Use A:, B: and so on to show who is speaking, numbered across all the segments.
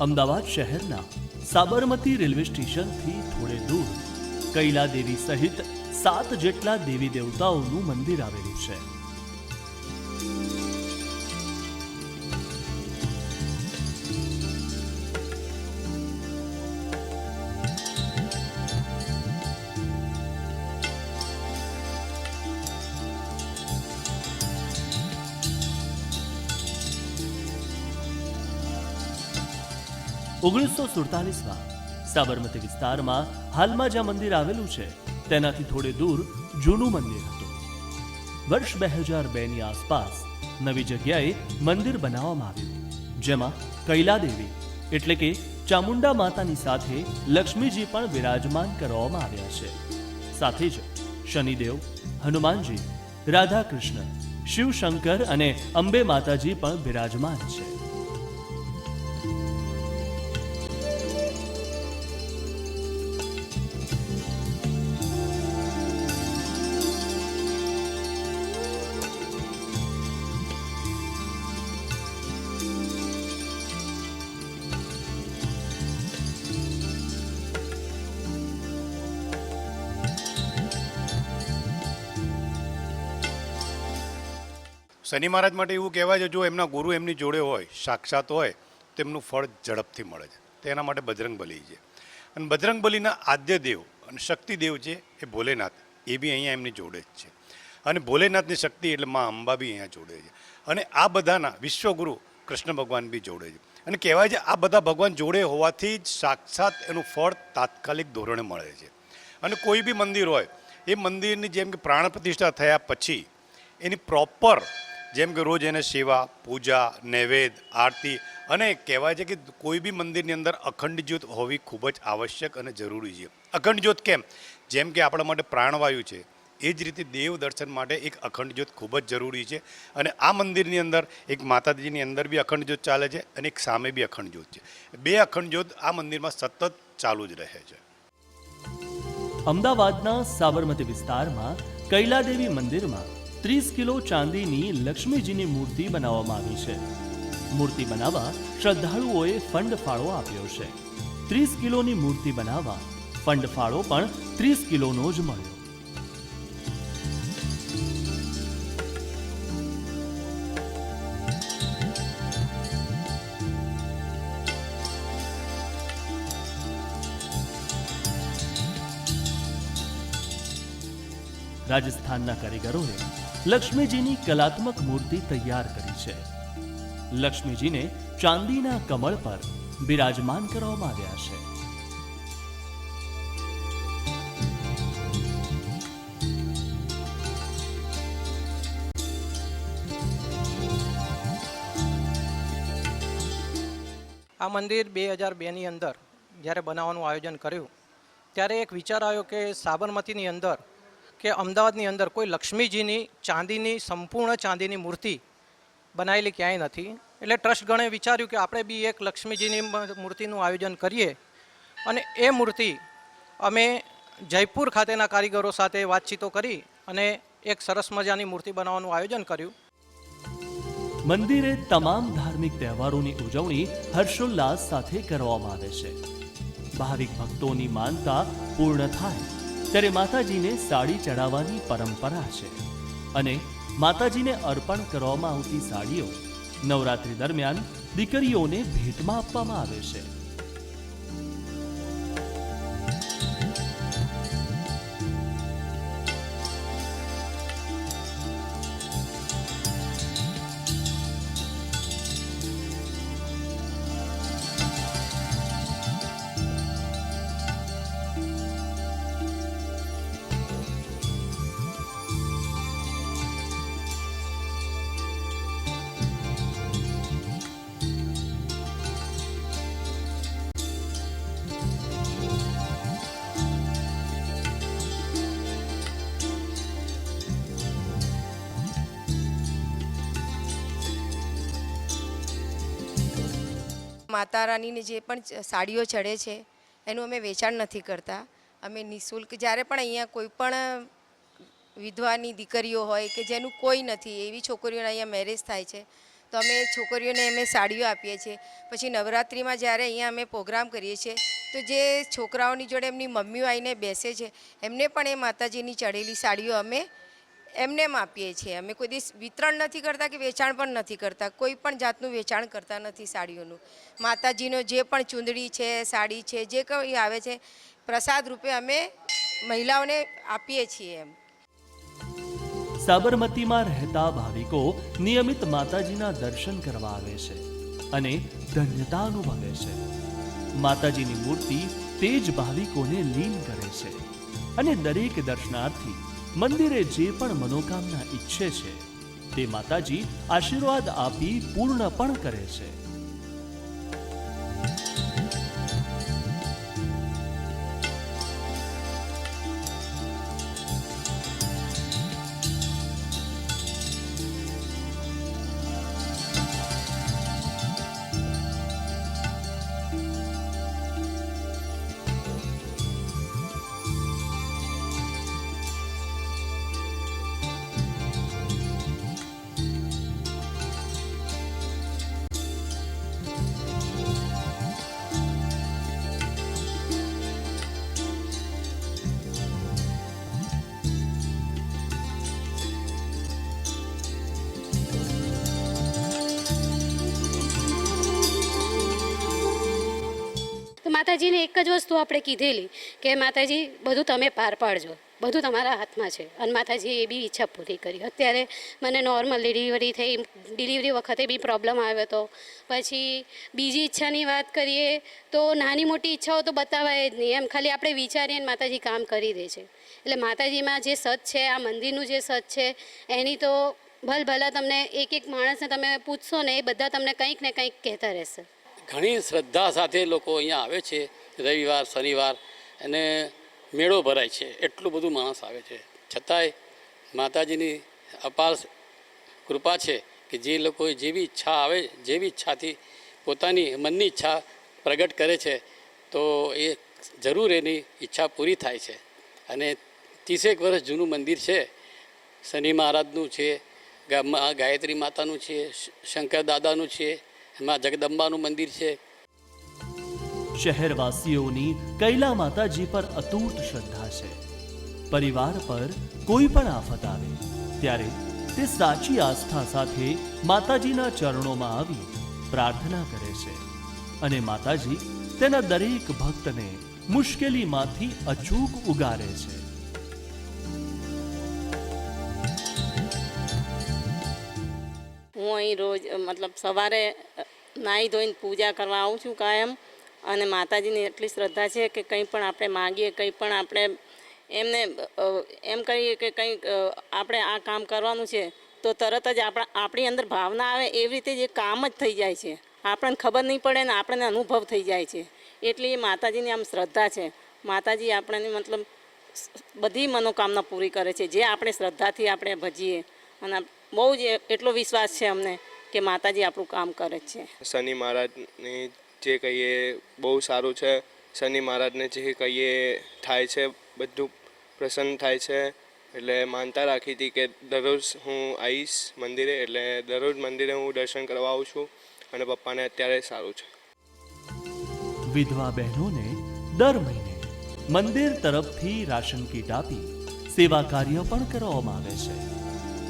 A: અમદાવાદ શહેરના સાબરમતી રેલવે સ્ટેશનથી થોડે દૂર. કૈલા દેવી સહિત સાત જેટલા દેવી દેવતાઓનું મંદિર આવેલું છે. ઓગણીસો સુડતાલીસમાં સાબરમતી વિસ્તારમાં હાલમાં જ્યાં મંદિર આવેલું છે, તેનાથી થોડે દૂર જૂનું મંદિર હતું. વર્ષ બે હજાર બેની આસપાસ નવી જગ્યાએ મંદિર બનાવવામાં આવ્યું. જેમાં કૈલાદેવી એટલે કે ચામુંડા માતાની સાથે લક્ષ્મીજી પણ વિરાજમાન કરવામાં આવ્યા છે. સાથે જ શનિદેવ, હનુમાનજી રાધા કૃષ્ણ શિવશંકર અને અંબે માતાજી પણ બિરાજમાન છે.
B: શનિ મહારાજ માટે એવું કહેવાય છે, જો એમના ગુરુ એમની જોડે હોય, સાક્ષાત હોય, તો એમનું ફળ ઝડપથી મળે છે. તેના માટે બજરંગ બલી છે. અને બજરંગ બલીના આદ્ય દેવ અને શક્તિ દેવ છે એ ભોલેનાથ, એ બી અહીંયા એમની જોડે જ છે. અને ભોલેનાથની શક્તિ એટલે મા અંબા બી અહીંયા જોડે છે. અને આ બધાના વિશ્વગુરુ કૃષ્ણ ભગવાન બી જોડે છે. અને કહેવાય છે, આ બધા ભગવાન જોડે હોવાથી જ સાક્ષાત એનું ફળ તાત્કાલિક ધોરણે મળે છે. અને કોઈ બી મંદિર હોય, એ મંદિરની જેમ કે પ્રાણ પ્રતિષ્ઠા થયા પછી, એની પ્રોપર જેમ કે રોજ એને સેવા, પૂજા નૈવેદ આરતી અને કહેવાય છે કે કોઈ બી મંદિરની અંદર અખંડ જ્યોત હોવી ખૂબ જ આવશ્યક અને જરૂરી છે. અખંડ જ્યોત કેમ? જેમ કે આપણા માટે પ્રાણવાયુ છે, એ જ રીતે દેવ દર્શન માટે એક અખંડ જ્યોત ખૂબ જ જરૂરી છે અને આ મંદિરની અંદર એક માતાજીની અંદર બી અખંડ જ્યોત ચાલે છે અને એક સામે બી અખંડ જ્યોત છે. બે અખંડ જ્યોત આ મંદિરમાં સતત ચાલુ જ રહે છે.
A: અમદાવાદના સાબરમતી વિસ્તારમાં કૈલાદેવી મંદિરમાં ત્રીસ કિલો ચાંદીની લક્ષ્મીજીની મૂર્તિ બનાવવામાં આવી છે. મૂર્તિ બનાવવા શ્રદ્ધાળુઓએ ફંડ ફાળો આપ્યો છે. ત્રીસ કિલોની મૂર્તિ બનાવવા ફંડ ફાળો પણ ત્રીસ કિલોનો જ મળ્યો. રાજસ્થાનના કારીગરોએ લક્ષ્મીજીની કલાત્મક મૂર્તિ તૈયાર કરી છે. લક્ષ્મીજીને ચાંદીના કમળ પર બિરાજમાન કરવામાં આવ્યા છે.
C: આ મંદિર બે હજાર બેની અંદર જ્યારે બનાવવાનું આયોજન કર્યું, ત્યારે એક વિચાર આવ્યો કે સાબરમતીની અંદર કે અમદાવાદની અંદર કોઈ લક્ષ્મીજીની ચાંદીની, સંપૂર્ણ ચાંદીની મૂર્તિ બનાવેલી ક્યાંય નથી. એટલે ટ્રસ્ટ ગણે વિચાર્યું કે આપણે બી એક લક્ષ્મીજીની મૂર્તિનું આયોજન કરીએ. અને એ મૂર્તિ અમે જયપુર ખાતેના કારીગરો સાથે વાતચીતો કરી અને એક સરસ મજાની મૂર્તિ બનાવવાનું આયોજન કર્યું.
A: મંદિરે તમામ ધાર્મિક તહેવારોની ઉજવણી હર્ષોલ્લાસ સાથે કરવામાં આવે છે. ભાવિક ભક્તોની માનતા પૂર્ણ થાય. ત્યારે માતાજીને સાડી ચડાવવાની પરંપરા છે અને માતાજીને અર્પણ કરવામાં આવતી સાડીઓ નવરાત્રી દરમિયાન દીકરીઓને ભેટમાં આપવામાં આવે છે.
D: માતા રાનીની જે પણ સાડીઓ ચડે છે, એનું અમે વેચાણ નથી કરતા. અમે નિઃશુલ્ક, જ્યારે પણ અહીંયા કોઈ પણ વિધવાની દીકરીઓ હોય કે જેનું કોઈ નથી, એવી છોકરીઓના અહીંયા મેરેજ થાય છે, તો અમે છોકરીઓને અમે સાડીઓ આપીએ છીએ. પછી નવરાત્રિમાં જ્યારે અહીંયા અમે પ્રોગ્રામ કરીએ છીએ, તો જે છોકરાઓની જોડે એમની મમ્મીઓ આવીને બેસે છે, એમને પણ એ માતાજીની ચડેલી સાડીઓ અમે એમને એમ આપીએ છીએ. અમે કોઈ દિવસ વિતરણ નથી કરતા કે વેચાણ પણ નથી કરતા. કોઈ પણ જાતનું વેચાણ કરતા નથી સાડીઓનું. માતાજીનો જે પણ ચૂંદડી છે, સાડી છે, જે કંઈ આવે છે, પ્રસાદ રૂપે અમે મહિલાઓને આપીએ છીએ એમ.
A: સાબરમતીમાં રહેતા ભાવિકો નિયમિત માતાજીના દર્શન કરવા આવે છે અને ધન્યતા અનુભવે છે. માતાજીની મૂર્તિ તે જ ભાવિકોને લીન કરે છે અને દરેક દર્શનાર્થી મંદિરે જે પણ મનોકામના ઈચ્છે છે તે માતાજી આશીર્વાદ આપી પૂર્ણ પણ કરે છે.
E: માતાજીને એક જ વસ્તુ આપણે કીધેલી કે માતાજી, બધું તમે પાર પાડજો. બધું તમારા હાથમાં છે. અને માતાજીએ એ બી ઈચ્છા પૂરી કરી. અત્યારે મને નોર્મલ ડિલિવરી થઈ ડિલિવરી વખતે બી પ્રોબ્લેમ આવ્યો હતો. પછી બીજી ઈચ્છાની વાત કરીએ તો નાની મોટી ઈચ્છાઓ તો બતાવાય જ નહીં. એમ ખાલી આપણે વિચારીએ ને માતાજી કામ કરી દે છે. એટલે માતાજીમાં જે સત છે, આ મંદિરનું જે સત છે, એની તો ભલભલા તમને એક એક માણસને તમે પૂછશો ને એ બધા તમને કંઈક ને કંઈક કહેતા રહેશે.
F: ઘણી શ્રદ્ધા સાથે લોકો અહીંયા આવે છે, રવિવાર, શનિવાર, અને મેળો ભરાય છે, એટલું બધું માણસ આવે છે. છતાંય માતાજીની અપાર કૃપા છે કે જે લોકોએ જેવી ઈચ્છા આવે, જેવી ઈચ્છાથી પોતાની મનની ઈચ્છા પ્રગટ કરે છે, તો એ જરૂર એની ઈચ્છા પૂરી થાય છે. અને ત્રીસેક વર્ષ જૂનું મંદિર છે, શનિ મહારાજનું છે ગાયત્રી માતાનું છે શંકર દાદાનું છે એમાં જગદંબાનું મંદિર છે.
A: શહેરવાસીઓની કૈલા માતાજી પર અતૂટ શ્રદ્ધા છે. પરિવાર પર કોઈ પણ આફત આવે, ત્યારે તે સાચી આસ્થા સાથે માતાજીના ચરણોમાં આવી પ્રાર્થના કરે છે. અને માતાજી તેના દરેક ભક્તને મુશ્કેલીમાંથી અચૂક ઉગારે છે.
G: હું અહીં રોજ મતલબ સવારે નાહી ધોઈને પૂજા કરવા આવું છું કાયમ. અને માતાજીની એટલી શ્રદ્ધા છે કે કંઈ પણ આપણે માગીએ, કંઈ પણ આપણે એમને એમ કહીએ કે કંઈક આપણે આ કામ કરવાનું છે, તો તરત જ આપણા, આપણી અંદર ભાવના આવે એવી રીતે જ કામ જ થઈ જાય છે. આપણને ખબર નહીં પડે ને આપણને અનુભવ થઈ જાય છે. એટલી એ માતાજીની આમ શ્રદ્ધા છે. માતાજી આપણને મતલબ બધી મનોકામના પૂરી કરે છે, જે આપણે શ્રદ્ધાથી આપણે ભજીએ. અને બહુ જ એ- એટલો વિશ્વાસ છે અમને કે માતાજી આપણું કામ કરે છે.
H: શનિ મહારાજની જે કહીએ બહુ સારું છે. શનિ મહારાજને જે કહીએ થાય છે બધું પ્રસન્ન થાય છે. એટલે માનતા રાખી હતી કે દરરોજ હું આવીશ મંદિરે એટલે દરરોજ મંદિરે હું દર્શન કરવા આવું છું અને પપ્પાને અત્યારે સારું છે.
A: વિધવા બહેનોને દર મહિને મંદિર તરફથી રાશન કીટ આપી સેવા કાર્ય પણ કરવામાં આવે છે.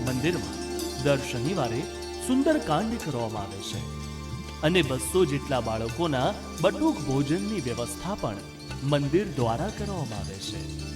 A: મંદિરમાં દર શનિવારે સુંદરકાંડ કરવામાં આવે છે. અને બસો જેટલા બાળકોના બટુક ભોજનની વ્યવસ્થા પણ મંદિર દ્વારા કરવામાં આવે છે.